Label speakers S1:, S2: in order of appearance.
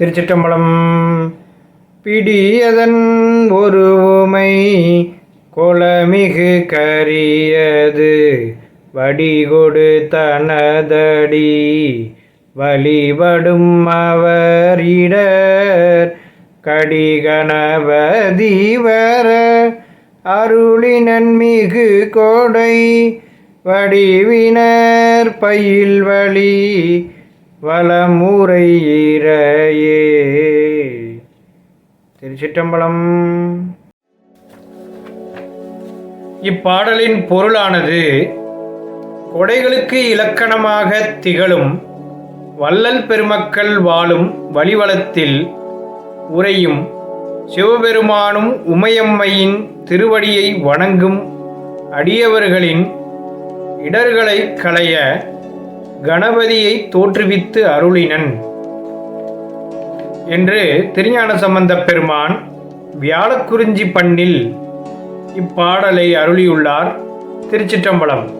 S1: திருச்சிற்றம்பலம். பிடியதன் ஒரு உமை கொலமிகு கரியது. வடிகொடு தனதடி வழிபடும் அவரிடர் கடிகணபதிவர அருளினன் மிகு கோடை. வடிவினர் பயில் வழி வளமுறை ஈரையே. திருச்சிற்றம்பலம். இப்பாடலின் பொருளானது கொடைகளுக்கு இலக்கணமாக திகழும் வள்ளல் பெருமக்கள் வாழும் வழிவளத்தில் உறையும் சிவபெருமானும் உமையம்மையின் திருவடியை வணங்கும் அடியவர்களின் இடர்களை களைய கணபதியை தோற்றுவித்து அருளினன். என்று திருஞான சம்பந்தப் பெருமான் வியாழக்குறிஞ்சி பண்ணில் இப்பாடலை அருளியுள்ளார் திருச்சிற்றம்பலம்.